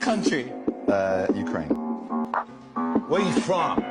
country? Uh, Ukraine. Where you from?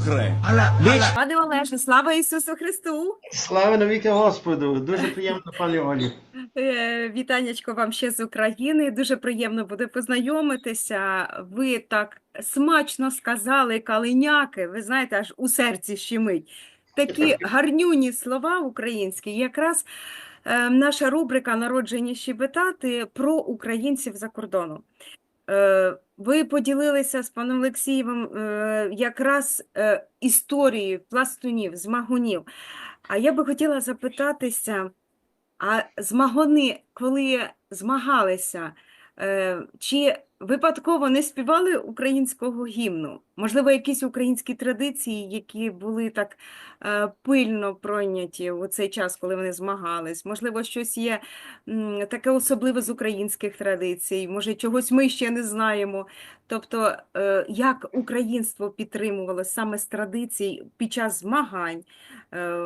Ukraine. Пане Олеже, слава Ісусу Христу! Слава навіки Господу! Дуже приємно, пані Олі. Е, Вітаннячко вам ще з України. Дуже приємно буде познайомитися. Ви так смачно сказали калиняки. Ви знаєте, аж у серці щемить. Такі гарнюні слова українські. Якраз наша рубрика Народжені щебетати про українців за кордоном. Е, Ви поділилися з паном Олексієвим е, якраз е, історією пластунів, змагунів. А я би хотіла запитатися, а змагони, коли змагалися, чи випадково не співали українського гімну? Можливо, якісь українські традиції, які були так е, пильно пройняті у цей час, коли вони змагались? Можливо, щось є таке особливе з українських традицій, може, чогось ми ще не знаємо. Тобто, е, як українство підтримувало саме з традицій під час змагань? Е,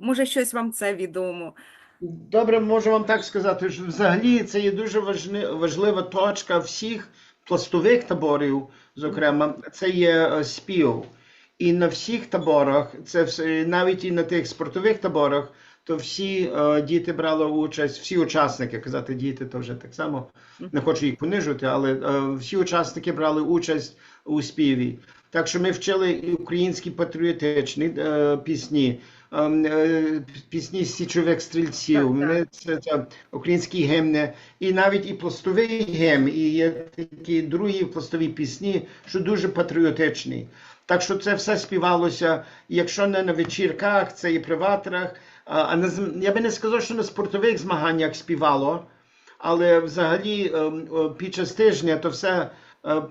Може, щось вам це відомо? Добре, можу вам так сказати, що взагалі це є дуже важлива точка всіх пластових таборів, зокрема, це є е, спів. І на всіх таборах, це вс- навіть і на тих спортових таборах, то всі е, діти брали участь, всі учасники, казати діти, то вже так само не хочу їх понижувати, але е, всі учасники брали участь у співі. Так що ми вчили і українські патріотичні е, пісні, пісні січових стрільців, це, це українські гімни, і навіть і пластовий гімн, і є такі другі пластові пісні, що дуже патріотичні. Так що це все співалося, якщо не на вечірках, це і при ватрах. А, на, я би не сказав, що на спортових змаганнях співало, але взагалі ем, під час тижня то все, е,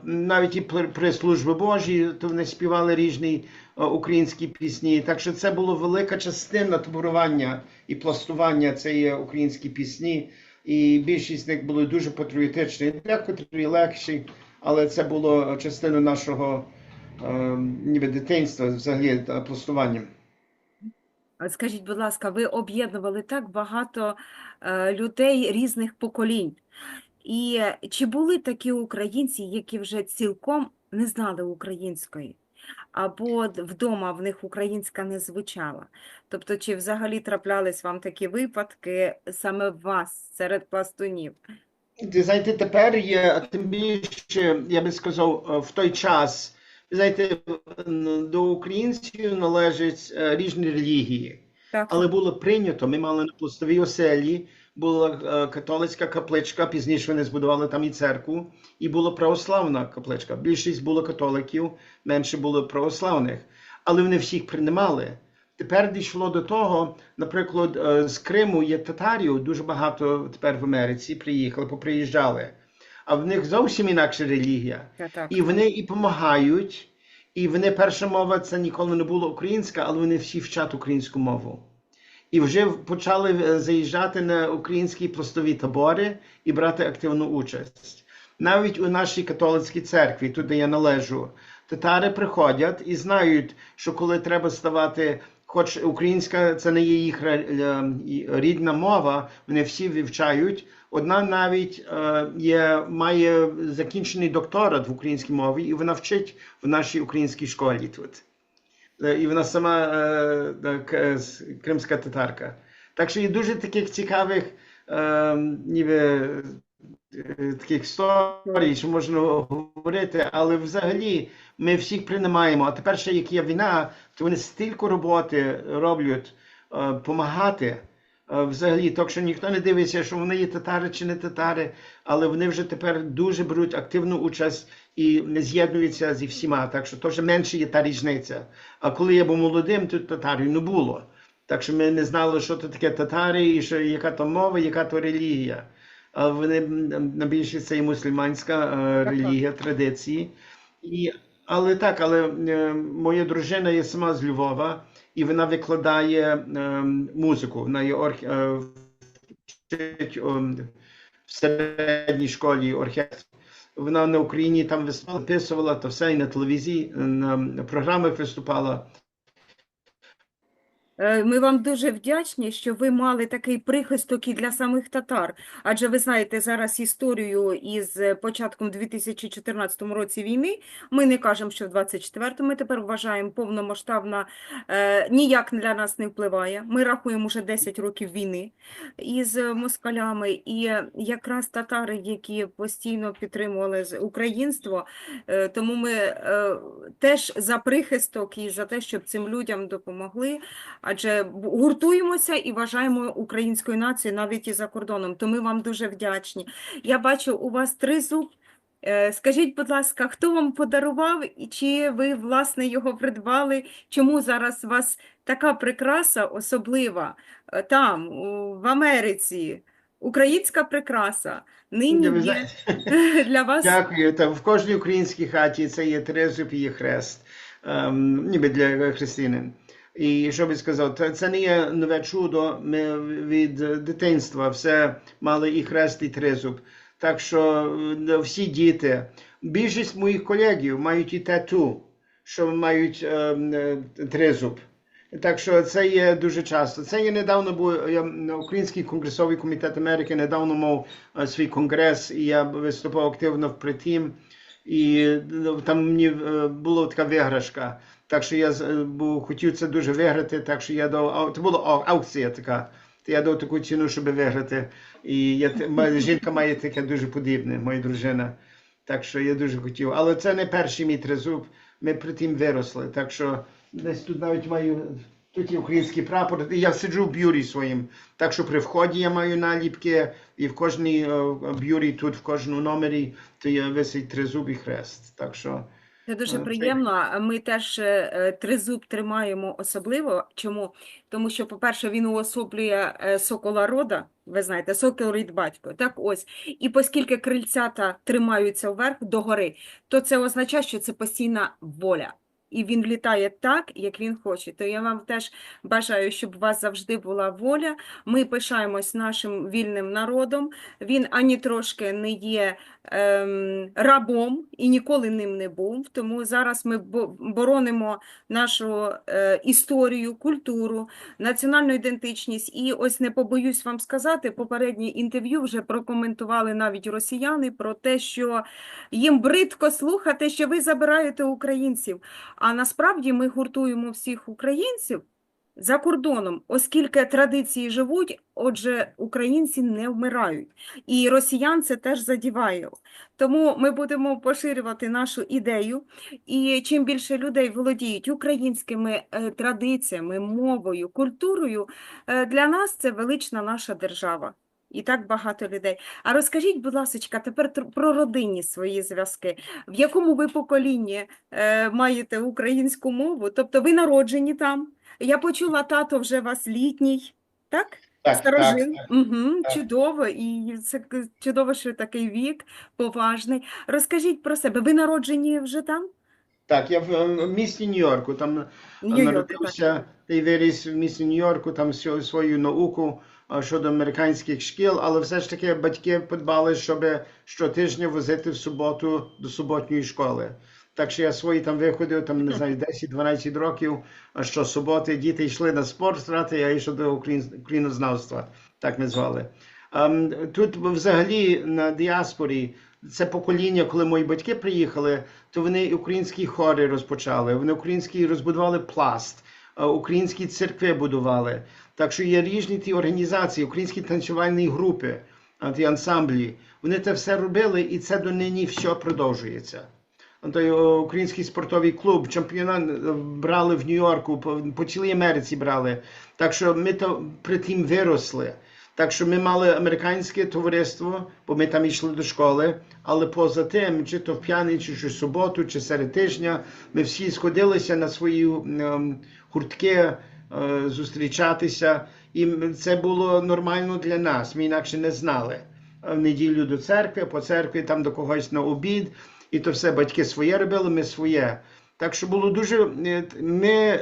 навіть і при, службі Божій, то вони співали різні е, українські пісні. Так що це була велика частина таборування і пластування цієї українські пісні. І більшість з них були дуже патріотичні, декотрі легші, але це було частиною нашого ем, ніби дитинства, взагалі пластування. Скажіть, будь ласка, ви об'єднували так багато е, людей різних поколінь. І чи були такі українці, які вже цілком не знали української, або вдома в них українська не звучала? Тобто, чи взагалі траплялись вам такі випадки саме в вас серед пластунів? Ви знаєте, тепер є, тим більше, я би сказав, е, в той час, ви знаєте, до українців належать е, різні релігії. Так, Але було прийнято, ми мали на пластовій оселі, була е, католицька капличка, пізніше вони збудували там і церкву, і була православна капличка. Більшість було католиків, менше було православних. Але вони всіх приймали. Тепер дійшло до того, наприклад, е, з Криму є татарів, дуже багато тепер в Америці приїхали, поприїжджали. А в них зовсім інакша релігія. так, так. І вони і допомагають, і вони перша мова це ніколи не була українська, але вони всі вчать українську мову. І вже почали е, заїжджати на українські пластові табори і брати активну участь. Навіть у нашій католицькій церкві, тут я належу, татари приходять і знають, що коли треба ставати, хоч українська це не є їх е, рідна мова, вони всі вивчають. Одна навіть е, є, має закінчений докторат в українській мові, і вона вчить в нашій українській школі тут. Е, І вона сама е, так, е, кримська татарка. Так що є дуже таких цікавих е, ніби, е, таких історій, що можна говорити, але взагалі ми всіх приймаємо. А тепер ще як є війна, то вони стільки роботи роблять, допомагати. Взагалі, так що ніхто не дивиться, що вони є татари чи не татари, але вони вже тепер дуже беруть активну участь і не з'єднуються зі всіма. Так що вже менше є та різниця. А коли я був молодим, то татарів не було. Так що ми не знали, що то таке татари, і що, яка то мова, яка то релігія. А вони м, на більшість це і мусульманська е, релігія, традиції. І, але так, але е, моя дружина є сама з Львова, і вона викладає е, музику. Вона є орх... е, е, в середній школі оркестр. Вона на Україні там виписувала то все і на телевізії, на програмах виступала. Е, Ми вам дуже вдячні, що ви мали такий прихисток і для самих татар. Адже ви знаєте зараз історію із початком у 2014 році війни. Ми не кажемо, що в 24-му. Ми тепер вважаємо повномасштабна е, ніяк для нас не впливає. Ми рахуємо вже 10 років війни із москалями. І якраз татари, які постійно підтримували українство, е, тому ми теж за прихисток і за те, щоб цим людям допомогли. Адже гуртуємося і вважаємо українською нацією навіть і за кордоном. То ми вам дуже вдячні. Я бачу, у вас тризуб. Е, Скажіть, будь ласка, хто вам подарував і чи ви, власне, його придбали? Чому зараз у вас така прикраса особлива е, там, в Америці? Українська прикраса. Нині є знаєте, для вас. Дякую. Та в кожній українській хаті це є тризуб і є хрест, ем, ніби для християнин. І що би сказав, це- не є нове чудо. Ми від е, дитинства все мали і хрест, і тризуб. Так що е, всі діти, більшість моїх колегів мають і тату, що мають ем, е, тризуб. Так що це є дуже часто. Це є недавно на Український конгресовий комітет Америки недавно мав е, свій конгрес, і я виступав активно в притім. І е, там мені е, була така виграшка. Так що я е, хотів це дуже виграти. Так що я дав це була аукція така. Я дав таку ціну, щоб виграти. І я, жінка має таке дуже подібне, моя дружина. Так що я дуже хотів. Але це не перший мій тризуб. Ми при тім виросли. Так що десь тут навіть маю. Тут є український прапор. І Я сиджу в бюрі своїм. Так що при вході я маю наліпки, і в кожній е, бюрі, тут в кожному номері, то є висить тризуб і хрест. Так що Це дуже приємно. Ми теж е, е, тризуб тримаємо особливо. Чому? Тому що, по-перше, він уособлює е, сокола рода. Ви знаєте, сокол рід батько. Так ось. І оскільки крильцята тримаються вверх догори, то це означає, що це постійна воля. І він літає так, як він хоче. То я вам теж бажаю, щоб у вас завжди була воля. Ми пишаємось нашим вільним народом. Він ані трошки не є ем, рабом і ніколи ним не був. Тому зараз ми бо- боронимо нашу е, історію, культуру, національну ідентичність. І ось не побоюсь вам сказати, попереднє інтерв'ю вже прокоментували навіть росіяни про те, що їм бридко слухати, що ви забираєте українців. А насправді ми гуртуємо всіх українців. За кордоном, оскільки традиції живуть, отже, українці не вмирають. І росіян це теж задіває. Тому ми будемо поширювати нашу ідею. І чим більше людей володіють українськими е, традиціями, мовою, культурою, е, для нас це велична наша держава. І так багато людей. А розкажіть, будь ласка, тепер про родинні свої зв'язки. В якому ви поколінні е, маєте українську мову? Тобто ви народжені там? Я почула, тато вже вас літній, так? так, Старожил. так, Угу, так. чудово. І це чудово, що такий вік поважний. Розкажіть про себе. Ви народжені вже там? так. Я в е, місті Нью-Йорку там так. народився і виріс в місті Нью-Йорку, там свою науку щодо американських шкіл, але все ж таки батьки подбали, щоб щотижня возити в суботу до суботньої школи. Так що я свої там виходив, там не знаю, 10-12 років, а щосуботи діти йшли на спорт грати, я йшов до україн- українознавства, так ми звали. Ем, Тут взагалі на діаспорі це покоління, коли мої батьки приїхали, то вони українські хори розпочали, вони українські розбудували пласт, е, українські церкви будували. Так що є різні ті організації, українські танцювальні групи, ті ансамблі. Вони це все робили, і це до нині все продовжується. Той український спортовий клуб, чемпіонат е, брали в Нью-Йорку, по, цілій Америці брали. Так що ми то при тім виросли. Так що ми мали американське товариство, бо ми там йшли до школи, але поза тим, чи то в п'ятницю, чи в суботу, чи серед тижня, ми всі сходилися на свої ем, гуртки, зустрічатися. І це було нормально для нас. Ми інакше не знали. В неділю до церкви, по церкві там до когось на обід, і то все батьки своє робили, ми своє. Так що було дуже. е, Ми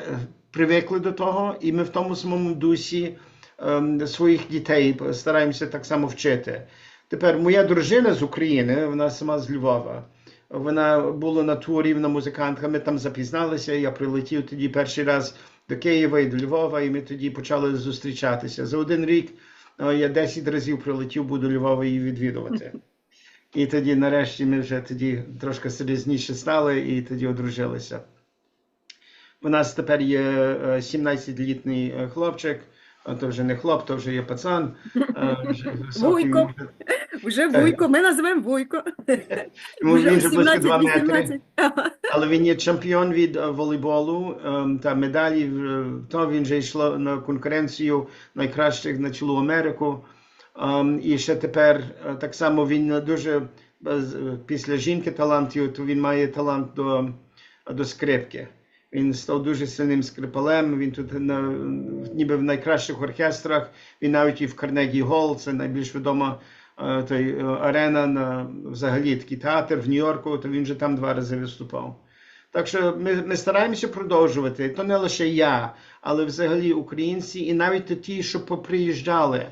привикли до того, і ми в тому самому дусі ем, своїх дітей стараємося так само вчити. Тепер моя дружина з України, вона сама з Львова. Вона була на турі, вона музикантка, ми там запізналися. Я прилетів тоді перший раз до Києва і до Львова, і ми тоді почали зустрічатися. За один рік е, я 10 разів прилетів був до Львова її відвідувати. І тоді, нарешті, ми вже тоді трошки серйозніше стали і тоді одружилися. У нас тепер є е, 17-літній е, хлопчик, а то вже не хлоп, то вже є пацан. е, вже високий, вже- Вуйко, ми називаємо Вуйко. Йому Вже він же близько 2 метри. 17-18. Але він є чемпіон від е, волейболу ем, та медалі. е, То він вже йшло на конкуренцію найкращих на цілу Америку. Ем, І ще тепер е, так само він дуже після жінки талантів, то він має талант до, до скрипки. Він став дуже сильним скрипалем. Він тут на, ніби в найкращих оркестрах. Він навіть і в Карнегі Гол, це найбільш відома той, е, арена на взагалі такий театр в Нью-Йорку, то він вже там два рази виступав. Так що ми, ми стараємося продовжувати. То не лише я, але взагалі українці, і навіть ті, що поприїжджали.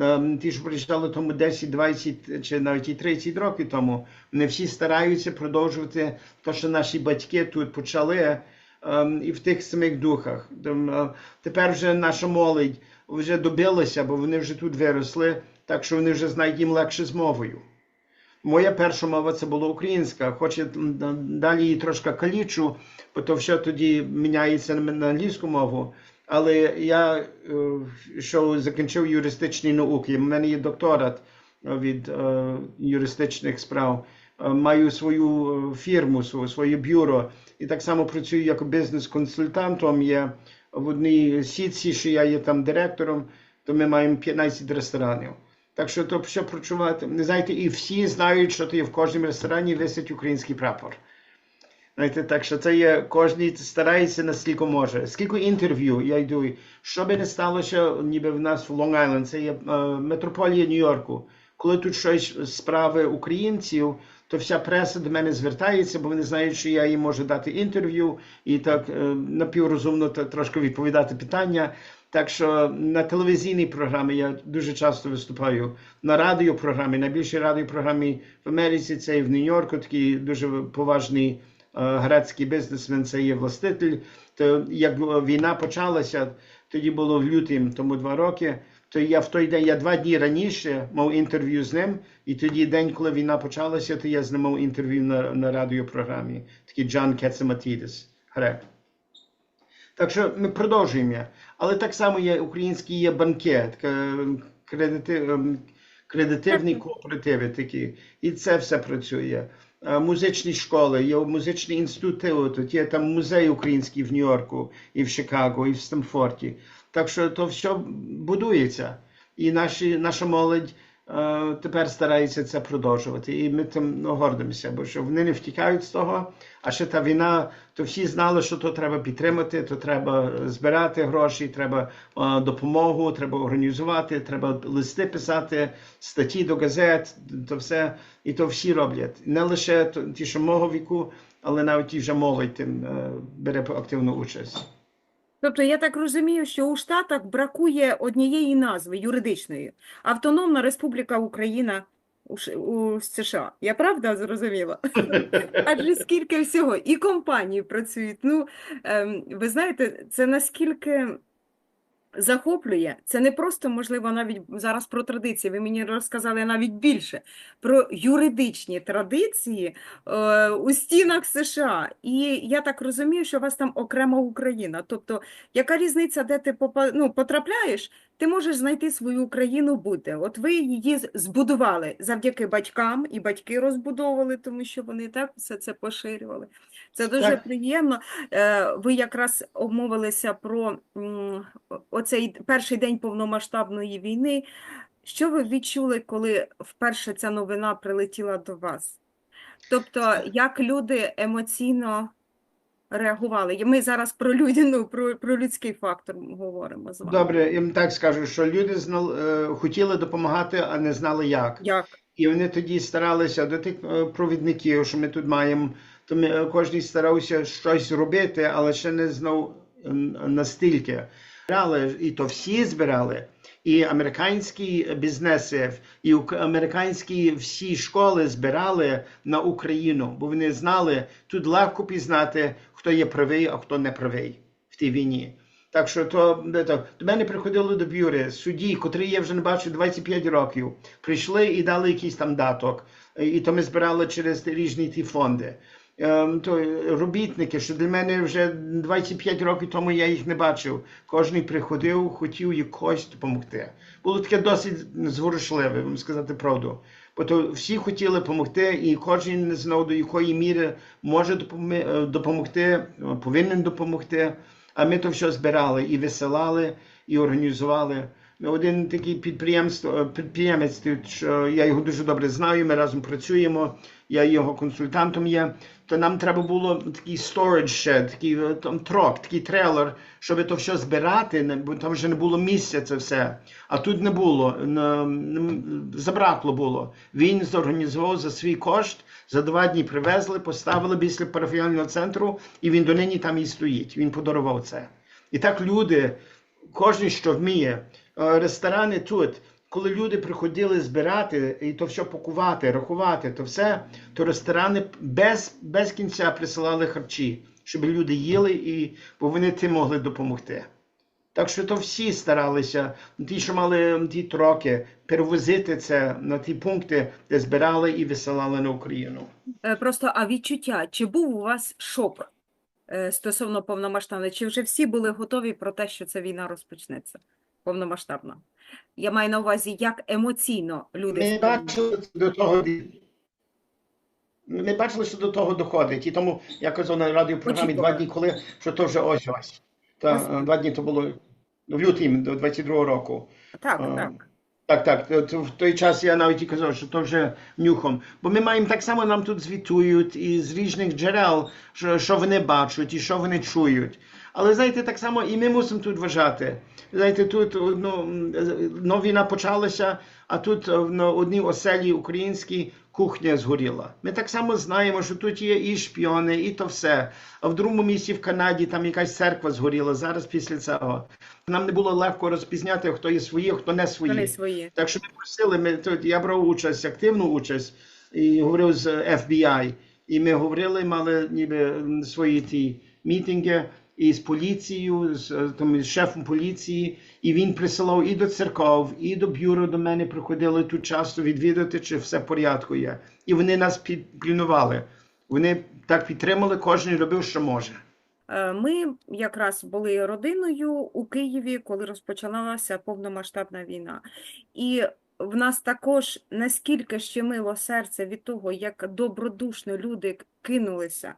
ем, Ті, що приїжджали тому 10, 20 чи навіть і 30 років тому, вони всі стараються продовжувати те, що наші батьки тут почали, і в тих самих духах. Е, Тепер вже наша молодь вже добилася, бо вони вже тут виросли, так що вони вже знають їм легше з мовою. Моя перша мова це була українська, хоч я далі її трошки калічу, бо то все тоді міняється на англійську мову. Але я е, що закінчив юристичні науки. У мене є докторат е, від е, юристичних справ. Маю свою фірму, своє, бюро, і так само працюю як бізнес-консультантом. Є в одній сітці, що я є там директором, то ми маємо 15 ресторанів. Так що то все прочувати. Не знаєте, і всі знають, що є в кожному ресторані висить український прапор. Знаєте, так що це є, кожен старається наскільки може. Скільки інтерв'ю я йду, що би не сталося, ніби в нас в Лонг-Айленд, це є е, метрополія Нью-Йорку. Коли тут щось справи українців, то вся преса до мене звертається, бо вони знають, що я їм можу дати інтерв'ю і так е, напіврозумно та трошки відповідати питання. Так що на телевізійній програмі я дуже часто виступаю. На радіопрограмі, найбільшій радіопрограмі в Америці це і в Нью-Йорку, такий дуже поважний е, грецький бізнесмен, це є властитель. То як війна почалася, тоді було в лютому, тому два роки. То я в той день, я два дні раніше мав інтерв'ю з ним, і тоді день, коли війна почалася, то я з ним мав інтерв'ю на, на радіопрограмі. Такий Джан Кецематідис, грек. Так що ми продовжуємо. Але так само є український є банкет, кредити, ем, кредитивні кооперативи такі. І це все працює. Е, Музичні школи, є музичний інститут, тут є там музей український в Нью-Йорку, і в Чикаго, і в Стамфорді. Так що то все будується. І наші, наша молодь е, тепер старається це продовжувати. І ми тим ну, гордимося, бо що вони не втікають з того. А ще та війна, то всі знали, що то треба підтримати, то треба збирати гроші, треба е, допомогу, треба організувати, треба листи писати, статті до газет, то все. І то всі роблять. Не лише ті, що мого віку, але навіть ті вже молодь тим е, бере активну участь. Тобто я так розумію, що у Штатах бракує однієї назви юридичної – Автономна Республіка Україна у, США. Я правда зрозуміла? Адже скільки всього, і компанії працюють. Ну, ем, ви знаєте, це наскільки захоплює. Це не просто, можливо, навіть зараз про традиції. Ви мені розказали навіть більше про юридичні традиції е, у стінах США. І я так розумію, що у вас там окрема Україна. Тобто, яка різниця, де ти попа- ну, потрапляєш, ти можеш знайти свою Україну будь-де. От ви її збудували завдяки батькам, і батьки розбудовували, тому що вони так все це поширювали. Це дуже Так. приємно. Е, Ви якраз обмовилися про оцей перший день повномасштабної війни. Що ви відчули, коли вперше ця новина прилетіла до вас? Тобто, як люди емоційно реагували? Ми зараз про людину, про, про людський фактор говоримо з вами. Добре, їм так скажу, що люди знали, е, хотіли допомагати, а не знали як. Як? І вони тоді старалися до тих е, провідників, що ми тут маємо. То ми, е, кожен старався щось робити, але ще не знав настільки. Збирали, і то всі збирали. І американські бізнеси, і американські всі школи збирали на Україну, бо вони знали, тут легко пізнати, хто є правий, а хто не правий в тій війні. Так що то, то до мене приходили до бюри судді, котрі я вже не бачу 25 років. Прийшли і дали якийсь там даток. Е, І то ми збирали через різні ті фонди. Ем, То робітники, що для мене вже 25 років тому я їх не бачив. Кожен приходив, хотів якось допомогти. Було таке досить зворушливе, вам сказати правду. Бо то всі хотіли допомогти, і кожен не знав, до якої міри може е, допомогти, е, повинен допомогти. А ми то все збирали і висилали, і організували. Один такий підприємство, підприємець, що я його дуже добре знаю, ми разом працюємо, я його консультантом є. То нам треба було такий storage shed, такий е, там трок, такий трейлер, щоб то все збирати, бо там вже не було місця це все. А тут не було, забракло було. Він зорганізував за свій кошт, за два дні привезли, поставили після парафіального центру, і він донині там і стоїть. Він подарував це. І так люди, кожен, що вміє, Е, ресторани тут, коли люди приходили збирати і то все пакувати, рахувати, то все, то ресторани без, без кінця присилали харчі, щоб люди їли, і, бо вони тим могли допомогти. Так що то всі старалися, ті, що мали ті троки, перевозити це на ті пункти, де збирали і висилали на Україну. Е, Просто, а відчуття, чи був у вас шок е, стосовно повномасштабної? Чи вже всі були готові про те, що ця війна розпочнеться повномасштабна? Я маю на увазі, як емоційно люди Ми бачили до того. Ми бачили, що до того доходить. І тому я казав на радіопрограмі два дні, коли що то вже ось ось. Та е, два дні то було в лютім до 22-го року. Так, А, так. Так, так. то- то В той час я навіть і казав, що то вже нюхом. Бо ми маємо так само нам тут звітують із різних джерел, що, що вони бачать і що вони чують. Але знаєте, так само і ми мусимо тут вважати. Знаєте, тут ну, ну, війна почалася, а тут е, на одній оселі українській кухня згоріла. Ми так само знаємо, що тут є і шпіони, і то все. А в другому місці в Канаді там якась церква згоріла зараз після цього. Нам не було легко розпізняти, хто є свої, хто не свої. Вони свої. Так що ми просили, ми тут я брав участь, активну участь і говорив з FBI. І ми говорили, мали ніби свої ті мітинги і з поліцією, з е, там із шефом поліції, і він присилав і до церков, і до бюро до мене приходили тут часто відвідати, чи все в порядку є. І вони нас підплінували. Вони так підтримали, кожен робив, що може. Е, Ми якраз були родиною у Києві, коли розпочалася повномасштабна війна. І в нас також наскільки щемило серце від того, як добродушно люди кинулися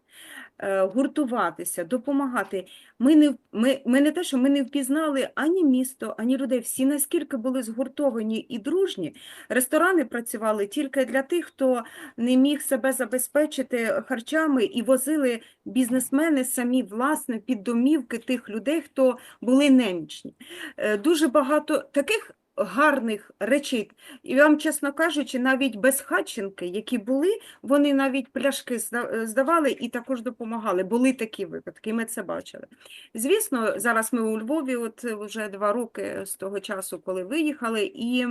е, гуртуватися, допомагати. Ми не, ми, ми не те, що ми не впізнали ані місто, ані людей. Всі наскільки були згуртовані і дружні. Ресторани працювали тільки для тих, хто не міг себе забезпечити харчами, і возили бізнесмени самі власне під домівки тих людей, хто були немічні. Е, Дуже багато таких гарних речей. І вам, чесно кажучи, навіть безхатченки, які були, вони навіть пляшки е, здавали і також допомагали. Були такі випадки, ми це бачили. Звісно, зараз ми у Львові, от вже два роки з того часу, коли виїхали, і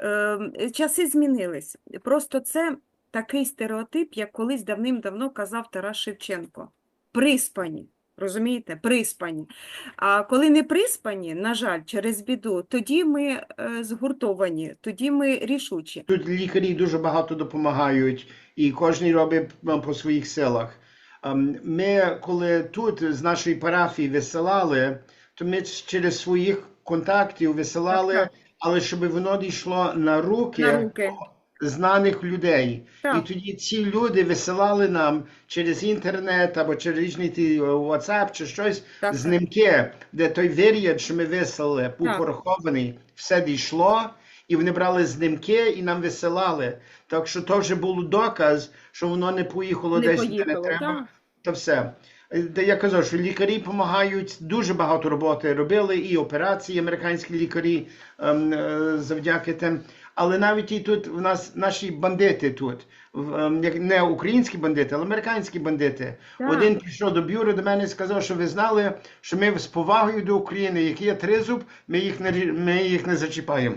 е, часи змінились. Просто це такий стереотип, як колись давним-давно казав Тарас Шевченко. Приспані. Розумієте, приспані. А коли не приспані, на жаль, через біду, тоді ми е, згуртовані, тоді ми рішучі. Тут лікарі дуже багато допомагають, і кожен робить по своїх силах. Ем, Ми, коли тут з нашої парафії висилали, то ми через своїх контактів висилали, але щоб воно дійшло на руки, На руки. Знаних людей. Так. І тоді ці люди висилали нам через інтернет або через різні е, WhatsApp чи щось Так, знімки, де той вир'яд, що ми вислали, був Так. порахований, все дійшло, і вони брали знімки і нам висилали. Так що то вже був доказ, що воно не поїхало Не десь, де не треба. так. Та все. Е, Де я казав, що лікарі допомагають, дуже багато роботи робили, і операції американські лікарі ем, е, завдяки тим. Але навіть і тут в нас наші бандити тут, ем, не українські бандити, але американські бандити. Так. Один прийшов до бюро до мене і сказав, що ви знали, що ми з повагою до України, які є тризуб, ми їх не ми їх не зачіпаємо.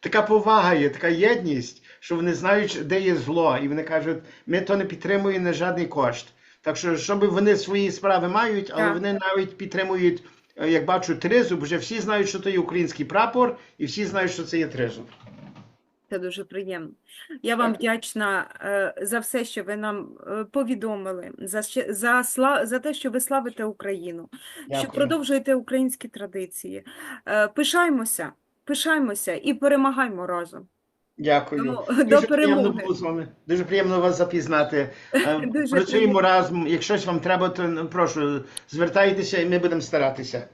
Така повага є, така єдність, що вони знають, де є зло, і вони кажуть, ми то не підтримуємо на жодний кошт. Так що, щоб вони свої справи мають, але Так. вони навіть підтримують е, як бачу тризуб, вже всі знають, що це є український прапор, і всі знають, що це є тризуб. Це дуже приємно. Я вам вдячна е, за все, що ви нам е, повідомили, за, за, за те, що ви славите Україну, що продовжуєте українські традиції. Е, Пишаймося, пишаймося і перемагаймо разом. Дякую. Тому Дуже до приємно перемоги. було з вами. Дуже приємно вас запізнати. Працюємо разом. Якщо щось вам треба, то ну, прошу, звертайтеся і ми будемо старатися.